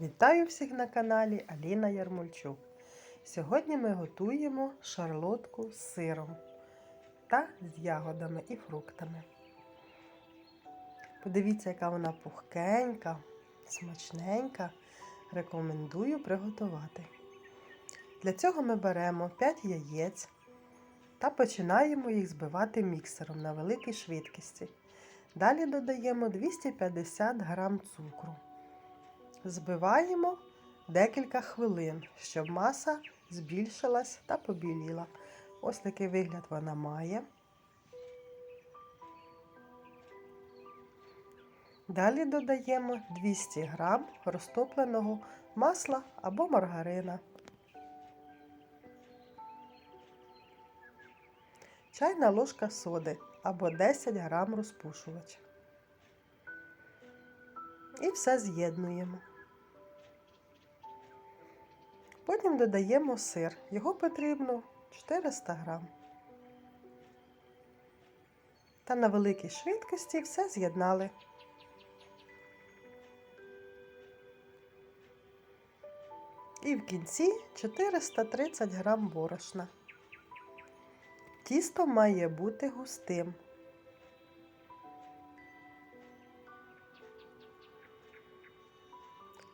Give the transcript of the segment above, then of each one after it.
Вітаю всіх на каналі Аліна Ярмольчук. Сьогодні ми готуємо шарлотку з сиром та з ягодами і фруктами. Подивіться, яка вона пухкенька, смачненька. Рекомендую приготувати. Для цього ми беремо 5 яєць та починаємо їх збивати міксером на великій швидкості. Далі додаємо 250 г цукру. Збиваємо декілька хвилин, щоб маса збільшилась та побіліла. Ось такий вигляд вона має. Далі додаємо 200 г розтопленого масла або маргарина. Чайна ложка соди або 10 г розпушувача. І все з'єднуємо. Потім додаємо сир. Його потрібно 400 грам. Та на великій швидкості все з'єднали. І в кінці 430 грам борошна. Тісто має бути густим.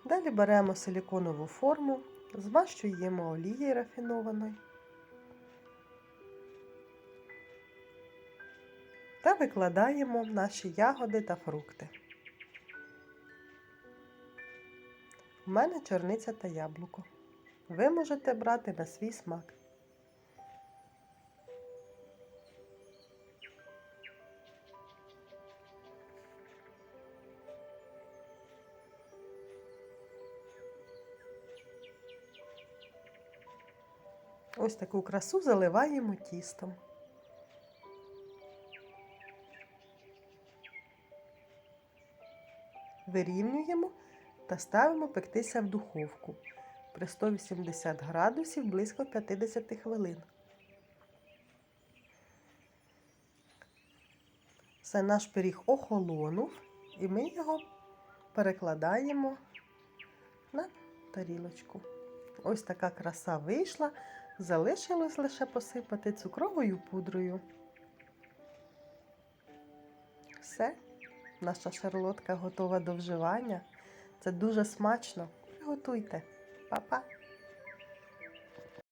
Далі беремо силіконову форму, змащуємо олією рафінованою та викладаємо наші ягоди та фрукти. У мене чорниця та яблуко. Ви можете брати на свій смак. Ось таку красу заливаємо тістом. Вирівнюємо та ставимо пектися в духовку при 180 градусів близько 50 хвилин. Все наш пиріг охолонув і ми його перекладаємо на тарілочку. Ось така краса вийшла. Залишилось лише посипати цукровою пудрою. Все, наша шарлотка готова до вживання. Це дуже смачно. Приготуйте. Па-па!